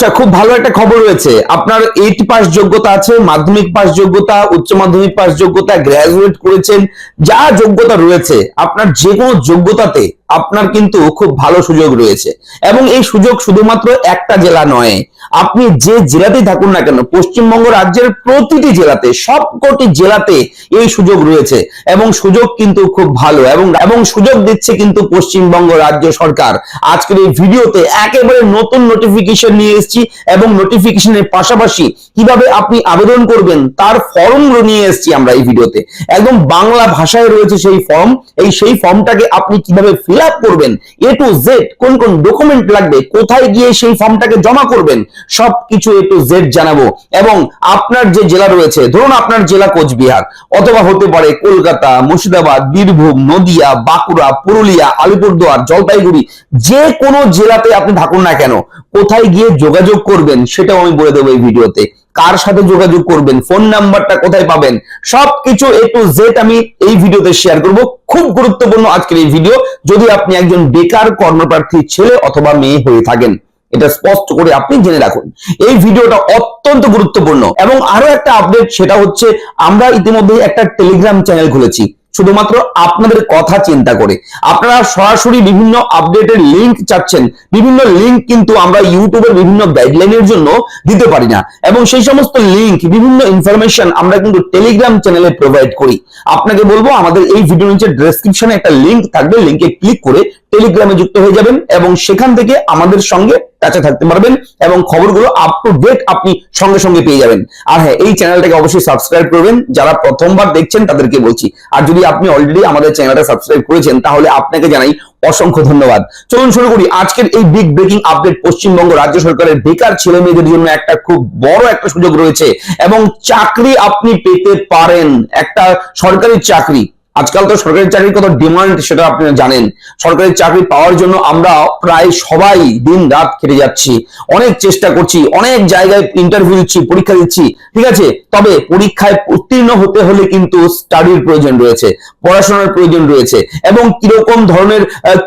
আচ্ছা খুব ভালো একটা খবর রয়েছে। আপনার এইট পাস যোগ্যতা আছে, মাধ্যমিক পাস যোগ্যতা, উচ্চ মাধ্যমিক পাস যোগ্যতা গ্রাজুয়েট করেছেন, যা যোগ্যতা রয়েছে, আপনার যে কোনো যোগ্যতাতে আপনার কিন্তু খুব ভালো সুযোগ রয়েছে। এবং এই সুযোগ শুধুমাত্র একটা জেলা নয়, আপনি যে জেলাতেই থাকুন না কেন, পশ্চিমবঙ্গ রাজ্যের প্রতিটি জেলাতে সব সবকটি জেলাতে এই সুযোগ রয়েছে। এবং সুযোগ কিন্তু খুব ভালো, এবং এবং সুযোগ দিচ্ছে কিন্তু পশ্চিমবঙ্গ রাজ্য সরকার। আজকের এই ভিডিওতে একেবারে নতুন নোটিফিকেশন নিয়ে এসেছি, এবং নোটিফিকেশনের পাশাপাশি কীভাবে আপনি আবেদন করবেন, তার ফর্মগুলো নিয়ে এসেছি আমরা এই ভিডিওতে। একদম বাংলা ভাষায় রয়েছে সেই ফর্ম, এই সেই ফর্মটাকে আপনি কীভাবে ফিল আপ করবেন এ টু জেড কোন কোন ডকুমেন্ট লাগবে, কোথায় গিয়ে সেই ফর্মটাকে জমা করবেন, সবকিছু এ টু জেড জানাব। এবং আপনার যে জেলা রয়েছে, ধরুন আপনার জেলা কোচবিহার, অথবা হতে পারে কলকাতা, মুর্শিদাবাদ, বীরভূম, নদিয়া, বাঁকুড়া, পুরুলিয়া, আলিপুরদুয়ার, জলপাইগুড়ি, যে কোনো জেলাতে আপনি থাকুন না কেন, কোথায় গিয়ে যোগাযোগ করবেন, সেটাও আমি বলে দেবো এই ভিডিওতে। কার সাথে যোগাযোগ করবেন? ফোন নাম্বারটা কোথায় পাবেন? সবকিছু এ টু জেড আমি এই ভিডিওতে শেয়ার করব। খুব গুরুত্বপূর্ণ আজকের এই ভিডিও। যদি আপনি একজন বেকার কর্মপ্রার্থী, ছেলে অথবা মেয়ে হয়ে থাকেন, এটা স্পষ্ট করে আপনি জেনে রাখুন। এই ভিডিওটা অত্যন্ত গুরুত্বপূর্ণ। এবং আরও একটা আপডেট সেটা হচ্ছে আমরা ইতিমধ্যে একটা টেলিগ্রাম চ্যানেল খুলেছি। শুধুমাত্র আপনাদের কথা চিন্তা করে। আপনারা সরাসরি বিভিন্ন আপডেটের লিংক চাচ্ছেন। বিভিন্ন লিংক কিন্তু আমরা ইউটিউবের বিভিন্ন গাইডলাইনের জন্য দিতে পারি না। এবং সেই সমস্ত লিংক বিভিন্ন ইনফরমেশন আমরা কিন্তু টেলিগ্রাম চ্যানেলে প্রোভাইড করি। আপনাকে বলব, আমাদের এই ভিডিও নিচে ডেসক্রিপশনে একটা লিংক থাকবে। লিংকে ক্লিক করে টেলিগ্রামে যুক্ত হয়ে যাবেন এবং সেখান থেকে আমাদের সঙ্গে টাচে থাকতে পারবেন এবং খবরগুলো আপ টু ডেট আপনি সঙ্গে সঙ্গে পেয়ে যাবেন। আর হ্যাঁ এই চ্যানেলটাকে অবশ্যই সাবস্ক্রাইব করবেন। যারা প্রথমবার দেখছেন তাদেরকে বলছি, আর যদি আপনি অলরেডি আমাদের চ্যানেলটা সাবস্ক্রাইব করেছেন, তাহলে আপনাকে জানাই অসংখ্য ধন্যবাদ। চলুন শুরু করি। আজকের এই বিগ ব্রেকিং আপডেট পশ্চিমবঙ্গ রাজ্য সরকারের বেকার ছেলে মেয়েদের জন্য একটা খুব বড় একটা সুযোগ রয়েছে এবং চাকরি আপনি পেতে পারেন। একটা সরকারি চাকরি। আজকাল তো সরকারি চাকরির কত ডিমান্ড সেটা আপনারা জানেন। সরকারি চাকরি পাওয়ার জন্য আমরা প্রায় সবাই দিন রাত খেটে যাচ্ছি। অনেক চেষ্টা করছি, অনেক জায়গায় ইন্টারভিউ দিচ্ছি, পরীক্ষা দিচ্ছি, ঠিক আছে? তবে পরীক্ষায় উত্তীর্ণ হতে হলে কিন্তু স্টাডির প্রয়োজন রয়েছে, পড়াশোনার প্রয়োজন রয়েছে এবং কীরকম ধরনের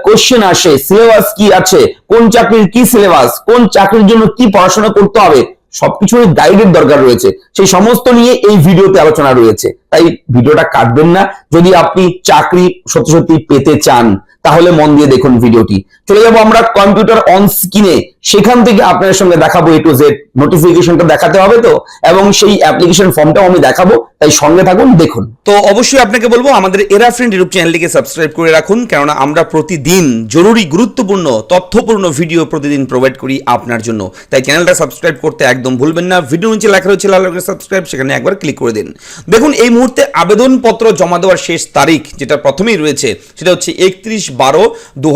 কোশ্চেন আসে সিলেবাস কি আছে, কোন চাকরির কি সিলেবাস কোন চাকরির জন্য কি পড়াশোনা করতে হবে সবকিছুর গাইডের দরকার রয়েছে। সেই সমস্ত নিয়ে এই ভিডিওতে আলোচনা রয়েছে। তাই ভিডিওটা কাটবেন না। যদি আপনি চাকরি সত্যি সত্যি পেতে চান তাহলে মন দিয়ে দেখুন ভিডিওটি। চলে যাব আমরা কম্পিউটার অন স্ক্রিনে সেখান থেকে আপনাদের সঙ্গে দেখাবো এ টু জেড নোটিফিকেশনটা দেখাতে হবে তো? এবং সেই অ্যাপ্লিকেশন ফর্মটাও আমি দেখাবো। তাই সঙ্গে থাকুন, দেখুন। তো অবশ্যই আপনাকে বলব, আমাদের এরা ফ্রেন্ড ইউটিউব চ্যানেলটিকে সাবস্ক্রাইব করে রাখুন, কেননা আমরা প্রতিদিন জরুরি, গুরুত্বপূর্ণ, তথ্যপূর্ণ ভিডিও প্রতিদিন প্রোভাইড করি আপনার জন্য। তাই চ্যানেলটা সাবস্ক্রাইব করতে একদম ভুলবেন না। ভিডিও নিচে লেখা রয়েছে, লাল সাবস্ক্রাইব সেখানে একবার ক্লিক করে দিন। দেখুন, এই মুহূর্তে আবেদনপত্র জমা দেওয়ার শেষ তারিখ, যেটা প্রথমেই রয়েছে, সেটা হচ্ছে একত্রিশ বারো দু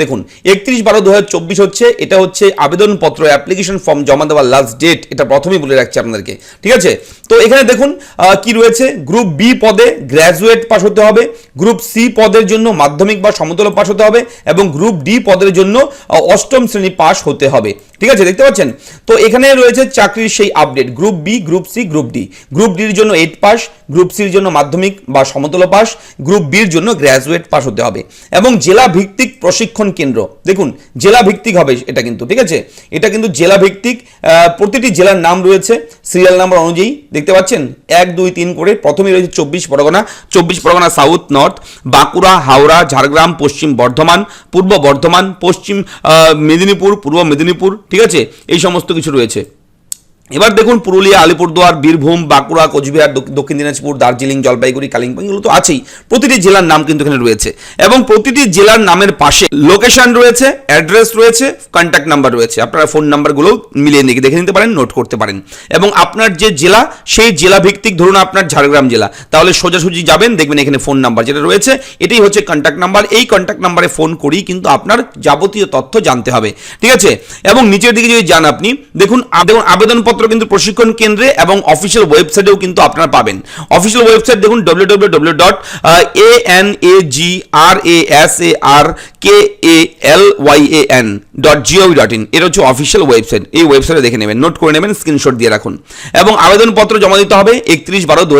দেখুন, একত্রিশ বারো দু হচ্ছে, এটা হচ্ছে আবেদনপত্র, অ্যাপ্লিকেশন ফর্ম জমা দেওয়ার লাস্ট ডেট এটা প্রথমেই বলে রাখছি আপনাদেরকে, ঠিক আছে? তো এখানে দেখুন কি রয়েছে? গ্রুপ বি পদে গ্র্যাজুয়েট পাস হতে হবে গ্রুপ সি পদের জন্য মাধ্যমিক বা সমতল পাস হতে হবে, এবং গ্রুপ ডি পদের জন্য অষ্টম শ্রেণি পাস হতে হবে, ঠিক আছে? দেখতে পাচ্ছেন? তো এখানে রয়েছে চাকরির সেই update group B group C group D group ডির জন্য এইট পাস গ্রুপ সির জন্য মাধ্যমিক বা সমতল পাস গ্রুপ বির জন্য গ্র্যাজুয়েট পাস হতে হবে। এবং জেলা ভিত্তিক প্রশিক্ষণ কেন্দ্র। দেখুন জেলা ভিত্তিক হবে এটা কিন্তু, ঠিক আছে? এটা কিন্তু জেলা ভিত্তিক প্রতিটি জেলার নাম রয়েছে, সিরিয়াল নাম্বার অনুযায়ী, দেখতে পাচ্ছেন? এক, দুই, তিন করে প্রথমেই রয়েছে চব্বিশ পরগনা চব্বিশ পরগনা সাউথ, নর্থ, বাঁকুড়া, হাওড়া, ঝাড়গ্রাম, পশ্চিম বর্ধমান, পূর্ব বর্ধমান, পশ্চিম মেদিনীপুর, পূর্ব মেদিনীপুর, ঠিক আছে? এই সমস্ত কিছু রয়েছে। এবার দেখুন পুরুলিয়া, আলিপুরদুয়ার, বীরভূম, বাঁকুড়া, কোচবিহার, দক্ষিণ দিনাজপুর, দার্জিলিং, জলপাইগুড়ি, কালিম্পং এগুলো তো আছেই। প্রতিটি জেলার নাম কিন্তু এখানে রয়েছে। এবং প্রতিটি জেলার নামের পাশে লোকেশন রয়েছে অ্যাড্রেস রয়েছে কন্ট্যাক্ট নাম্বার রয়েছে। আপনারা ফোন নাম্বারগুলো মিলিয়ে নিয়ে দেখে নিতে পারেন নোট করতে পারেন। এবং আপনার যে জেলা, সেই জেলা ভিত্তিক ধরুন আপনার ঝাড়গ্রাম জেলা, তাহলে সোজাসুজি যাবেন, দেখবেন এখানে ফোন নাম্বার যেটা রয়েছে, এটাই হচ্ছে কন্ট্যাক্ট নাম্বার এই কন্ট্যাক্ট নাম্বারে ফোন করেই কিন্তু আপনার যাবতীয় তথ্য জানতে হবে। ঠিক আছে? এবং নিচের দিকে যদি যান আপনি, দেখুন দেখুন আবেদনপত্র শুধুমাত্র কিন্তু প্রশিক্ষণ কেন্দ্রে এবং অফিসিয়াল ওয়েবসাইটেও কিন্তু আপনারা পাবেন। অফিসিয়াল ওয়েবসাইট দেখুন W W W dot A N A G R A S A R K A L Y A N dot G O V dot in এটা হচ্ছে অফিসিয়াল ওয়েবসাইট এই ওয়েবসাইটে দেখে নেবেন। নোট করে নেবেন স্ক্রিনশট দিয়ে রাখুন। এবং আবেদনপত্র জমা দিতে হবে একত্রিশ বারো দু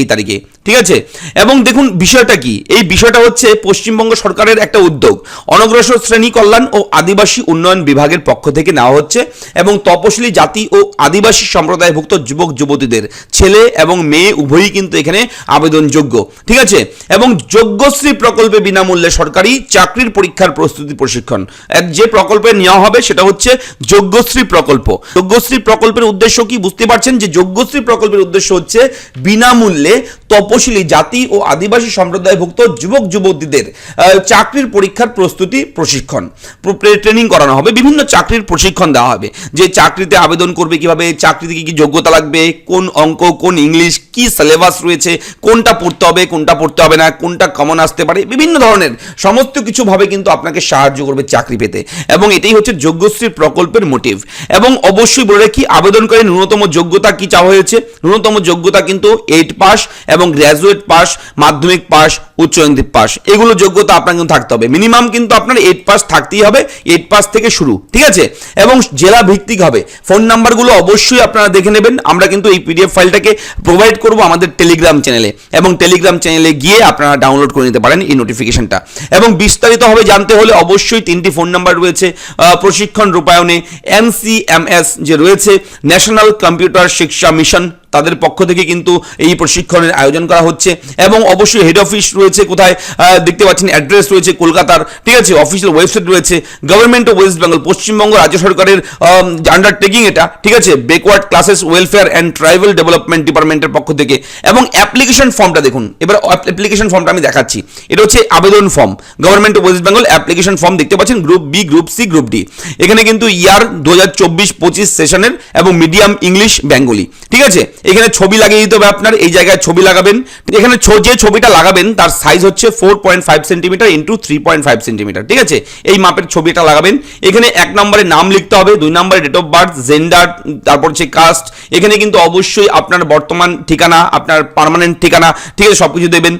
এই তারিখে। ঠিক আছে? এবং দেখুন, বিষয়টা কি? এই বিষয়টা হচ্ছে পশ্চিমবঙ্গ সরকারের একটা উদ্যোগ। অনগ্রসর শ্রেণি কল্যাণ ও আদিবাসী উন্নয়ন বিভাগের পক্ষ থেকে নেওয়া হচ্ছে এবং তপশিলি জাতি ও আদিবাসী সম্প্রদায়ভুক্ত যুবক, যুবতীদের ছেলে এবং মেয়ে উভয়ই কিন্তু এখানে আবেদনযোগ্য, ঠিক আছে? এবং যোগ্যশ্রী প্রকল্পে বিনামূল্যে সরকারি চাকরির পরীক্ষার প্রস্তুতি প্রশিক্ষণ। যে প্রকল্পে নেওয়া হবে সেটা হচ্ছে যোগ্যশ্রী প্রকল্প। যোগ্যশ্রী প্রকল্পের উদ্দেশ্য কি? বুঝতে পারছেন যে যোগ্যশ্রী প্রকল্পের উদ্দেশ্য হচ্ছে বিনামূল্যে তপশিলি জাতি ও আদিবাসী সম্প্রদায়ভুক্ত যুবক, যুবতীদের চাকরির পরীক্ষার প্রস্তুতি প্রশিক্ষণ। ট্রেনিং করানো হবে, বিভিন্ন চাকরির প্রশিক্ষণ দেওয়া হবে। যে চাকরিতে আবেদন করবে কীভাবে চাকরিতে কি কি যোগ্যতা লাগবে, কোন অঙ্ক, কোন ইংলিশ, কি সিলেবাস রয়েছে, কোনটা পড়তে হবে, কোনটা পড়তে হবে না, কোনটা কমন আসতে পারে, বিভিন্ন ধরনের সমস্ত কিছু ভাবে কিন্তু আপনাকে সাহায্য করবে চাকরি পেতে। এবং এটাই হচ্ছে যোগ্যশ্রী প্রকল্পের মোটিভ এবং অবশ্যই বলে রাখি আবেদনকারী ন্যূনতম যোগ্যতা কি চাওয়া হয়েছে? ন্যূনতম যোগ্যতা কিন্তু এইট পাস এবং গ্র্যাজুয়েট পাস মাধ্যমিক পাস উচ্চ পাস এগুলো যোগ্যতা আপনার কিন্তু থাকতে হবে। মিনিমাম কিন্তু আপনার এইট পাস থাকতেই হবে এইট পাস থেকে শুরু, ঠিক আছে? এবং জেলা ভিত্তিক হবে। ফোন নাম্বারগুলো অবশ্যই আপনারা দেখে নেবেন। আমরা কিন্তু এই পিডিএফ ফাইলটাকে প্রোভাইড করব আমাদের টেলিগ্রাম চ্যানেলে এবং টেলিগ্রাম চ্যানেলে গিয়ে আপনারা ডাউনলোড করে নিতে পারেন এই নোটিফিকেশনটা এবং বিস্তারিতভাবে জানতে হলে অবশ্যই তিনটি ফোন নাম্বার রয়েছে প্রশিক্ষণ রূপায়ণে এনসিএমএস যে রয়েছে ন্যাশনাল কম্পিউটার শিক্ষা মিশন তাদের পক্ষ থেকে কিন্তু এই প্রশিক্ষণের আয়োজন করা হচ্ছে। এবং অবশ্যই হেড অফিস রয়েছে কোথায় দেখতে পাচ্ছেন অ্যাড্রেস রয়েছে কলকাতার, ঠিক আছে অফিসিয়াল ওয়েবসাইট রয়েছে government of West Bengal Paschimbanga রাজ্য সরকারের আন্ডারটেকিং এটা, ঠিক আছে backward classes welfare and tribal development ডিপার্টমেন্টের পক্ষ থেকে। এবং অ্যাপ্লিকেশন ফর্মটা দেখুন, এবার অ্যাপ্লিকেশন ফর্মটা আমি দেখাচ্ছি। এটা হচ্ছে আবেদন form government of West Bengal application form দেখতে পাচ্ছেন group B group C group D এখানে কিন্তু ইয়ার দু হাজার চব্বিশ পঁচিশ সেশনের এবং মিডিয়াম ইংলিশ বেঙ্গলি ঠিক আছে? এখানে ছবি লাগিয়ে দিতে হবে আপনার, এই জায়গায় ছবি লাগাবেন। এখানে যে ছবিটা লাগাবেন, তার সাইজ হচ্ছে four point five centimetre into three point five centimetre ঠিক আছে? এই মাপের ছবিটা লাগাবেন। এখানে এক নম্বরে নাম লিখতে হবে, দুই নম্বরে ডেট অফ বার্থ জেন্ডার তারপর হচ্ছে কাস্ট এখানে কিন্তু অবশ্যই আপনার বর্তমান ঠিকানা, আপনার পার্মানেন্ট ঠিকানা, ঠিক আছে সব কিছু দেবেন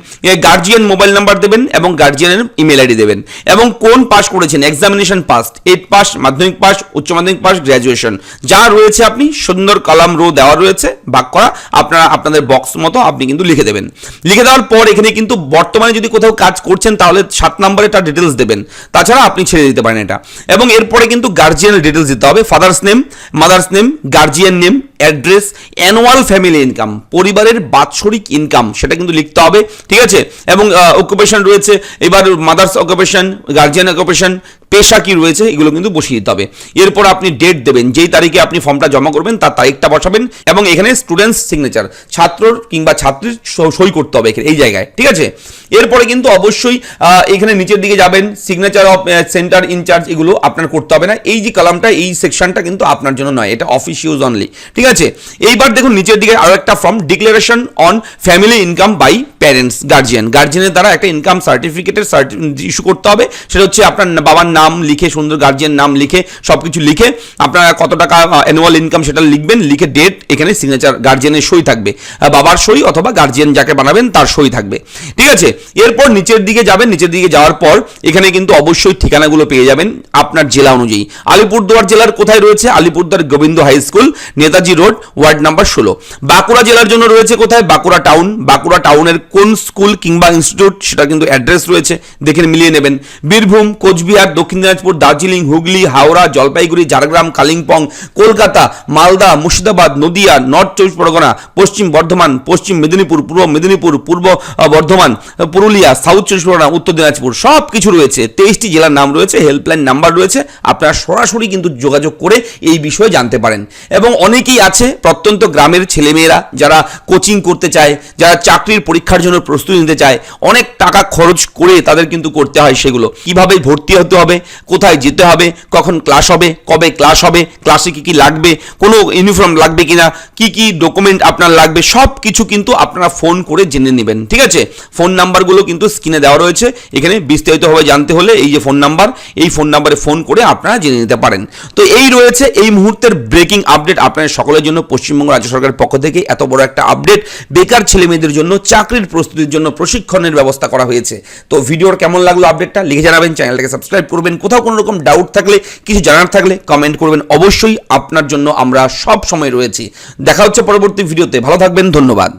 গার্জিয়ান মোবাইল নাম্বার দেবেন এবং গার্জিয়ানের ইমেল আইডি দেবেন। এবং কোন পাস করেছেন? এক্সামিনেশন পাস এইট পাস মাধ্যমিক পাস উচ্চ মাধ্যমিক পাস গ্র্যাজুয়েশন যা রয়েছে আপনি সুন্দর কলাম রো দেওয়া রয়েছে ভাগ করা আপনারা আপনাদের বক্স মতো আপনি কিন্তু লিখে দেবেন। লিখে দেওয়ার পর এখানে কিন্তু বর্তমানে যদি কোথাও কাজ করছেন তাহলে সাত নম্বরে তার ডিটেলস দেবেন। তাছাড়া আপনি ছেড়ে দিতে পারেন এটা। এবং এরপরে কিন্তু গার্জিয়ানের ডিটেলস দিতে হবে। Father's name mother's name guardian name address annual family income পরিবারের বাৎসরিক ইনকাম সেটা কিন্তু লিখতে হবে। ঠিক আছে? এবং অকুপেশন রয়েছে। এবার মাদার্স অকুপেশন গার্জিয়ান অকুপেশন পেশা কি রয়েছে, এগুলো কিন্তু বসিয়ে দিতে হবে। এরপর আপনি ডেট দেবেন, যেই তারিখে আপনি ফর্মটা জমা করবেন, তার তারিখটা বসাবেন এবং এখানে স্টুডেন্টস সিগনেচার ছাত্রর কিংবা ছাত্রীর সই করতে হবে এখানে, এই জায়গায়, ঠিক আছে? এরপরে কিন্তু অবশ্যই এখানে নিচের দিকে যাবেন সিগনেচার অফ সেন্টার ইনচার্জ এগুলো আপনার করতে হবে না। এই যে কলামটা, এই সেকশনটা কিন্তু আপনার জন্য নয়, এটা অফিস ইউজ অনলি ঠিক আছে? এইবার দেখুন, নিচের দিকে আরও একটা form declaration on family income by parents guardian গার্জিয়ানের দ্বারা একটা ইনকাম সার্টিফিকেটের ইস্যু করতে হবে। সেটা হচ্ছে আপনার বাবার নাম লিখে, সুন্দর গার্জিয়ান নাম লিখে সব কিছু লিখে আপনারা কত টাকা অ্যানুয়াল ইনকাম সেটা লিখবেন, লিখে ডেট এখানে সিগনেচার গার্জিয়ানের সই থাকবে। বাবার সই অথবা গার্জিয়ান যাকে বানাবেন তার সই থাকবে। ঠিক আছে? এরপর নিচের দিকে যাবেন, নিচের দিকে যাওয়ার পর এখানে কিন্তু অবশ্যই ঠিকানাগুলো পেয়ে যাবেন আপনার জেলা অনুযায়ী। আলিপুরদুয়ার জেলার কোথায় রয়েছে? Alipurduar Gobinda high school, Netaji road, ward number ষোলো। বাঁকুড়া জেলার জন্য রয়েছে কোথায়? বাঁকুড়া টাউন। বাঁকুড়া টাউনের কোন স্কুল কিংবা ইনস্টিটিউট সেটা কিন্তু অ্যাড্রেস রয়েছে, দেখে মিলিয়ে নেবেন। বীরভূম, কোচবিহার দক্ষিণ দিনাজপুর, দার্জিলিং, হুগলি, হাওড়া, জলপাইগুড়ি, ঝাড়গ্রাম, কালিম্পং, কলকাতা, মালদা, মুর্শিদাবাদ, নদিয়া, নর্থ চব্বিশ পরগনা, পশ্চিম বর্ধমান, পশ্চিম মেদিনীপুর, পূর্ব মেদিনীপুর, পূর্ব বর্ধমান, পুরুলিয়া, সাউথ চব্বিশ পরগনা, উত্তর দিনাজপুর সব কিছু রয়েছে। তেইশটি জেলার নাম রয়েছে, হেল্পলাইন নাম্বার রয়েছে, আপনারা সরাসরি কিন্তু যোগাযোগ করে এই বিষয়ে জানতে পারেন। এবং অনেকেই আছে, প্রত্যন্ত গ্রামের ছেলেমেয়েরা, যারা কোচিং করতে চায়, যারা চাকরির পরীক্ষার জন্য প্রস্তুতি নিতে চায়, অনেক টাকা খরচ করে তাদের কিন্তু করতে হয় সেগুলো। কীভাবে ভর্তি হতে হবে কোথায় যেতে হবে, কখন ক্লাস হবে, কবে ক্লাস হবে ক্লাসে কি কি লাগবে, কোনো ইউনিফর্ম লাগবে কিনা, কি কি ডকুমেন্ট আপনার লাগবে, সব কিছু কিন্তু আপনারা ফোন করে জেনে নেবেন, ঠিক আছে? ফোন নাম্বারগুলো কিন্তু স্ক্রিনে দেওয়া রয়েছে, এখানে বিস্তারিতভাবে জানতে হলে এই যে ফোন নাম্বার এই ফোন নাম্বারে ফোন করে আপনারা জেনে নিতে পারেন। তো এই রয়েছে এই মুহূর্তের ব্রেকিং আপডেট আপনাদের সকলের জন্য, পশ্চিমবঙ্গ রাজ্য সরকারের পক্ষ থেকে এত বড় একটা আপডেট বেকার ছেলে মেয়েদের জন্য, চাকরির প্রস্তুতির জন্য প্রশিক্ষণের ব্যবস্থা করা হয়েছে। তো ভিডিওর কেমন লাগল আপডেটটা লিখে জানাবেন চ্যানেলটাকে সাবস্ক্রাইব করবেন। কোথাও কোনো রকম ডাউট থাকলে, কিছু জানার থাকলে কমেন্ট করবেন। অবশ্যই আপনার জন্য আমরা সব সময় রয়েছি। দেখা হচ্ছে পরবর্তী ভিডিওতে। ভালো থাকবেন, ধন্যবাদ।